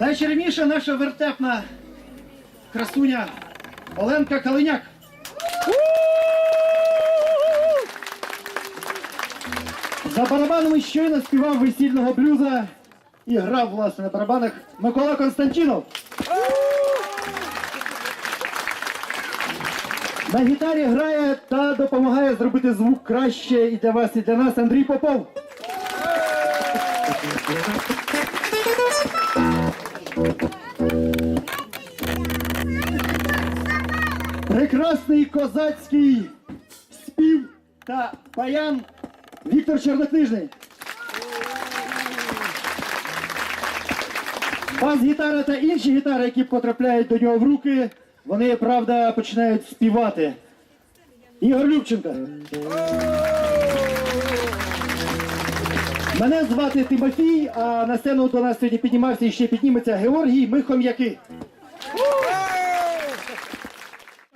Найчарівніша наша вертепна красуня Оленка Калиняк. За барабанами щойно співав весільного блюза і грав власне на барабанах Микола Константінов. На гітарі грає та допомагає зробити звук краще і для вас, і для нас Андрій Попов. Прекрасний козацький спів та баян Віктор Чорнокнижний. Бас-гітара та інші гітари, які потрапляють до нього в руки, вони, правда, починають співати. Ігор Любченко. Мене звати Тимофій, а на сцену до нас сьогодні піднімався і ще підніметься Георгій Михом'яки.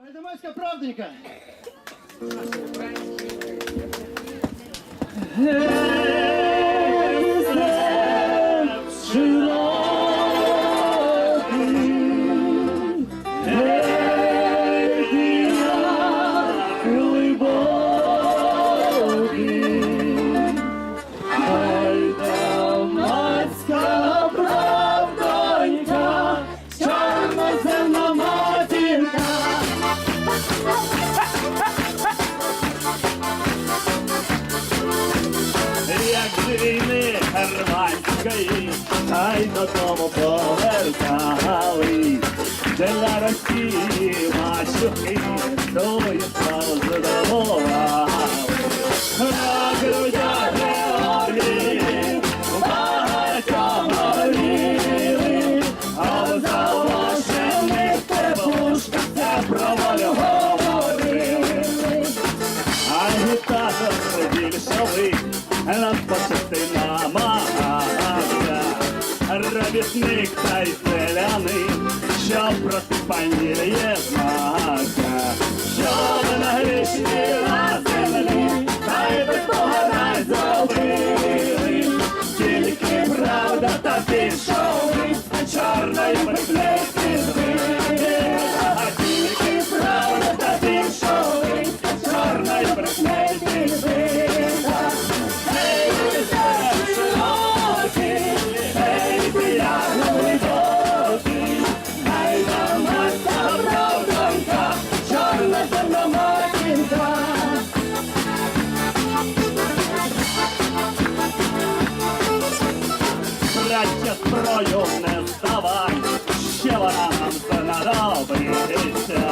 Гайдамацька правденька. Додому повертали. Для Росії мачухи тою славу задоволяли. На грудях Георгії багато горіли, а в залошених теплушках про волю говорили. А гітара більшовий нас почати намагався. Робітник та й селянин, що про панії знака, Що на грішні на землі, та й без того не зробили. Тільки правда та пішов, чорної петлиці збили. Зброю не ставай, ще вона нам знадобиться.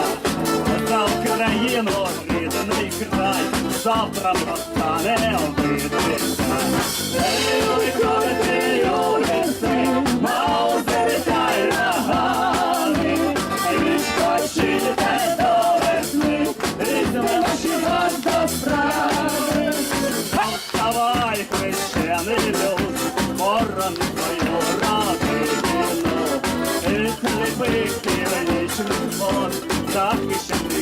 За Україну рідний край, завтра простане битися. Клепи північний флот, захищений